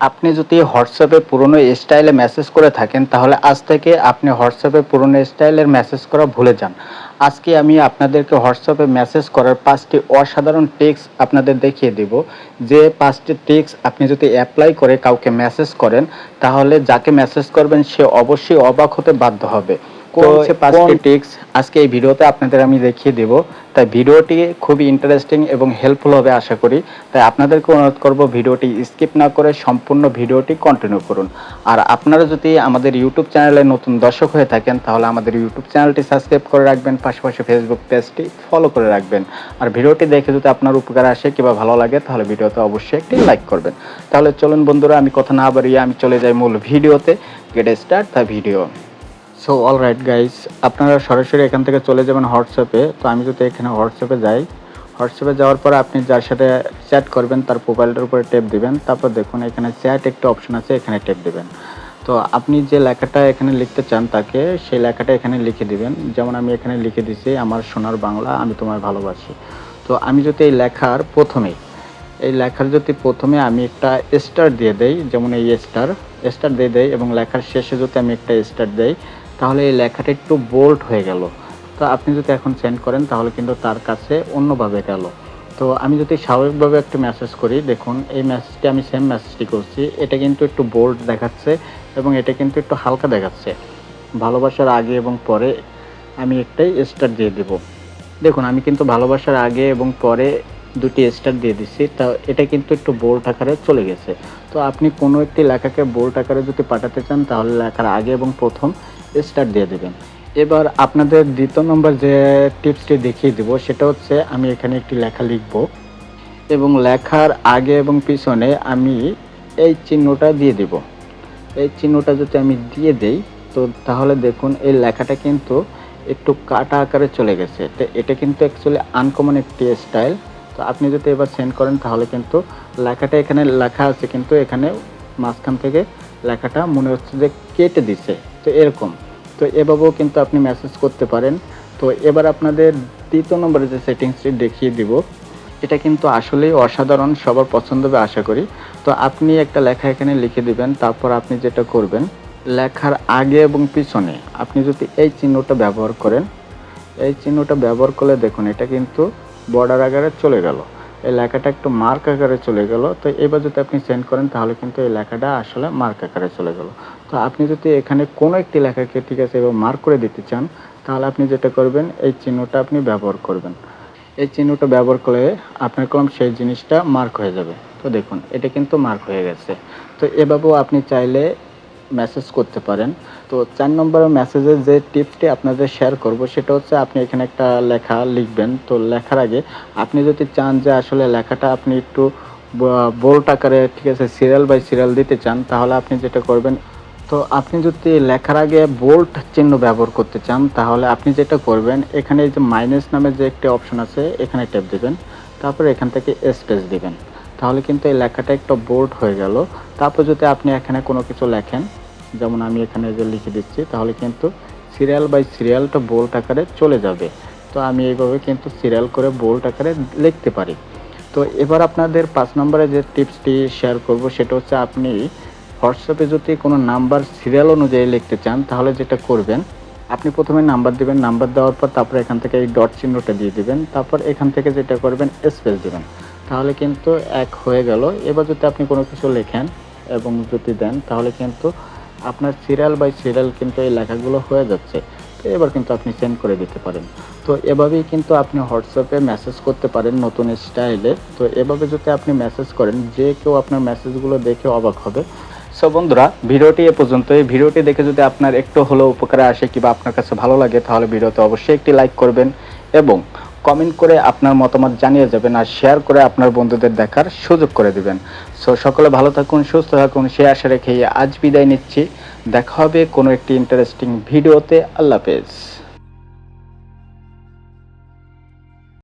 আপনি যদি হোয়াটসঅ্যাপে পুরনো স্টাইলে মেসেজ করে থাকেন, তাহলে আজ থেকে আপনি হোয়াটসঅ্যাপে পুরনো স্টাইলের মেসেজ করা ভুলে যান। আজকে আমি আপনাদেরকে হোয়াটসঅ্যাপে মেসেজ করার পাঁচটি অসাধারণ টিক্স আপনাদের দেখিয়ে দেব। যে পাঁচটি টিক্স আপনি যদি অ্যাপ্লাই করে কাউকে মেসেজ করেন, তাহলে যাকে মেসেজ করবেন, সে অবশ্যই অবাক হতে বাধ্য হবে। সে পাঁচটি টিক্স আজকে এই ভিডিওতে আপনাদের আমি দেখিয়ে দেব। তাই ভিডিওটি খুবই ইন্টারেস্টিং এবং হেল্পফুল হবে আশা করি। তাই আপনাদেরকে অনুরোধ করব ভিডিওটি স্কিপ না করে সম্পূর্ণ ভিডিওটি কন্টিনিউ করুন। আর আপনারা যদি আমাদের ইউটিউব চ্যানেলে নতুন দর্শক হয়ে থাকেন তাহলে আমাদের ইউটিউব চ্যানেলটি সাবস্ক্রাইব করে রাখবেন পাশাপাশি ফেসবুক পেজটি ফলো করে রাখবেন। আর ভিডিওটি দেখে যদি আপনার উপকার আসে কিংবা ভালো লাগে তাহলে ভিডিওতে অবশ্যই একটি লাইক করবেন। তাহলে চলুন বন্ধুরা আমি কথা না বাড়িয়ে আমি চলে যাই মূল ভিডিওতে। Get start the video so all right guys আপনারা সরাসরি এখান থেকে চলে যাবেন হোয়াটসঅ্যাপে তো আমি যদি এখানে হোয়াটসঅ্যাপে যাই হোয়াটসঅ্যাপে যাওয়ার পর আপনি যার সাথে চ্যাট করবেন, তার প্রোফাইলটার উপরে টেপ দিবেন। তারপর দেখুন, এখানে চ্যাট একটা অপশন আছে, এখানে টেপ দিবেন। তো আপনি যে লেখাটা এখানে লিখতে চান তাকে, সেই লেখাটা এখানে লিখে দিবেন। যেমন আমি এখানে লিখে দিছি, আমার সোনার বাংলা, আমি তোমায় ভালোবাসি। তো আমি যদি এই লেখার প্রথমেই এই লেখার যদি প্রথমে আমি একটা স্টার দিয়ে দেই, যেমন এই স্টার স্টার দিয়ে দেই এবং লেখার শেষে যদি আমি একটা স্টার দেই তাহলে এই লেখাটা একটু বোল্ড হয়ে গেল। তো আপনি যদি এখন সেন্ড করেন, তাহলে কিন্তু তার কাছে অন্যভাবে গেল। তো আমি যদি স্বাভাবিকভাবে একটা মেসেজ করি, দেখুন, এই মেসেজটি আমি সেম মেসেজটি করছি। এটা কিন্তু একটু বোল্ড দেখাচ্ছে এবং এটা কিন্তু একটু হালকা দেখাচ্ছে। ভালোবাসার আগে এবং পরে আমি একটাই স্টার দিয়ে দেব। দেখুন, আমি কিন্তু ভালোবাসার আগে এবং পরে দুটি স্টার দিয়ে দিচ্ছি। তা এটা কিন্তু একটু বোল্ড আকারে চলে গেছে। তো আপনি কোনো একটি লেখাকে বোল্ড আকারে যদি পাঠাতে চান, তাহলে লেখার আগে এবং প্রথম স্টার দিয়ে দেবেন। এবার আপনাদের দ্বিতীয় নম্বর যে টিপসটি দেখিয়ে দেবো, সেটা হচ্ছে আমি এখানে একটি লেখা লিখব। এবং লেখার আগে এবং পিছনে আমি এই চিহ্নটা দিয়ে দেব। এই চিহ্নটা যদি আমি দিয়ে দেই, তো তাহলে দেখুন এই লেখাটা কিন্তু একটু কাটা আকারে চলে গেছে। তো এটা কিন্তু অ্যাকচুয়ালি আনকমন একটি স্টাইল তো আপনি যদি এবার সেন্ড করেন, তাহলে কিন্তু লেখাটা এখানে লেখা আছে, কিন্তু এখানে মাঝখান থেকে লেখাটা মনে হচ্ছে যে কেটে দিছে। তো এরকম। তো এভাবেও কিন্তু আপনি মেসেজ করতে পারেন। তো এবার আপনাদের তৃতীয় নম্বরে যে সেটিংসটি দেখিয়ে দিব, এটা কিন্তু আসলেই অসাধারণ, সবার পছন্দ হবে আশা করি। তো আপনি একটা লেখা এখানে লিখে দিবেন, তারপর আপনি যেটা করবেন, লেখার আগে এবং পিছনে আপনি যদি এই চিহ্নটা ব্যবহার করেন, এই চিহ্নটা ব্যবহার করলে দেখুন, এটা কিন্তু বর্ডার আকারে চলে গেল। এই লেখাটা একটু মার্ক আকারে চলে গেল। তো এবার যদি আপনি সেন্ড করেন, তাহলে কিন্তু এই লেখাটা আসলে মার্ক আকারে চলে গেল। তো আপনি যদি এখানে কোনো একটি লেখাকে ঠিক আছে এবার মার্ক করে দিতে চান, তাহলে আপনি যেটা করবেন, এই চিহ্নটা আপনি ব্যবহার করবেন। এই চিহ্নটা ব্যবহার করলে আপনার কলম সেই জিনিসটা মার্ক হয়ে যাবে। তো দেখুন, এটা কিন্তু মার্ক হয়ে গেছে। তো এভাবেও আপনি চাইলে মেসেজ করতে পারেন। তো চার নম্বরের মেসেজের যে টিপসটি আপনাদের শেয়ার করব, সেটা হচ্ছে আপনি এখানে একটা লেখা লিখবেন। তো লেখার আগে আপনি যদি চান যে আসলে লেখাটা আপনি একটু বোল্ট আকারে, ঠিক আছে সিরিয়াল বাই সিরিয়াল দিতে চান, তাহলে আপনি যেটা করবেন, তো আপনি যদি লেখার আগে বোল্ট চিহ্ন ব্যবহার করতে চান, তাহলে আপনি যেটা করবেন, এখানে যে মাইনাস নামে যে একটি অপশন আছে, এখানে ট্যাপ দিবেন। তারপর এখান থেকে স্পেস দিবেন। তাহলে কিন্তু এই লেখাটা একটা বোল্ড হয়ে গেল। তারপর যদি আপনি এখানে কোনো কিছু লেখেন যেমন আমি এখানে যে লিখে দিচ্ছি, তাহলে কিন্তু সিরিয়াল বাই সিরিয়ালটা বোল্ট আকারে চলে যাবে। তো আমি এইভাবে কিন্তু সিরিয়াল করে বোল্ট আকারে লিখতে পারি। তো এবার আপনাদের পাঁচ নম্বরে যে টিপসটি শেয়ার করব, সেটা হচ্ছে আপনি হোয়াটসঅ্যাপে যদি কোনো নাম্বার সিরিয়াল অনুযায়ী লিখতে চান, তাহলে যেটা করবেন, আপনি প্রথমে নাম্বার দিবেন, নাম্বার দেওয়ার পর তারপর এখান থেকে এই ডট চিহ্নটা দিয়ে দিবেন, তারপর এখান থেকে যেটা করবেন স্পেস দিবেন। তাহলে কিন্তু এক হয়ে গেল। এবার যদি আপনি কোনো কিছু লেখেন এবং যদি দেন, তাহলে কিন্তু আপনার সিরিয়াল বাই সিরিয়াল কিন্তু এই লেখাগুলো হয়ে যাচ্ছে। তো এবার কিন্তু আপনি সেন্ড করে দিতে পারেন। তো এভাবেই কিন্তু আপনি হোয়াটসঅ্যাপে মেসেজ করতে পারেন নতুন স্টাইলে তো এভাবে যদি আপনি মেসেজ করেন, যে কেউ আপনার মেসেজগুলো দেখে অবাক হবে। সো বন্ধুরা, ভিডিওটি এ পর্যন্ত এই ভিডিওটি দেখে যদি আপনার একটু হলেও উপকারে আসে কিংবা আপনার কাছে ভালো লাগে, তাহলে ভিডিওতে অবশ্যই একটি লাইক করবেন এবং কমেন্ট করে আপনার মতামত জানিয়ে যাবেন আর শেয়ার করে আপনার বন্ধুদের দেখার সুযোগ করে দেবেন। সো সকলে ভালো থাকুন, সুস্থ থাকুন, সে আশা রেখে আজ বিদায় নিচ্ছি। দেখা হবে কোনো একটি ইন্টারেস্টিং ভিডিওতে আল্লাহ হাফেজ।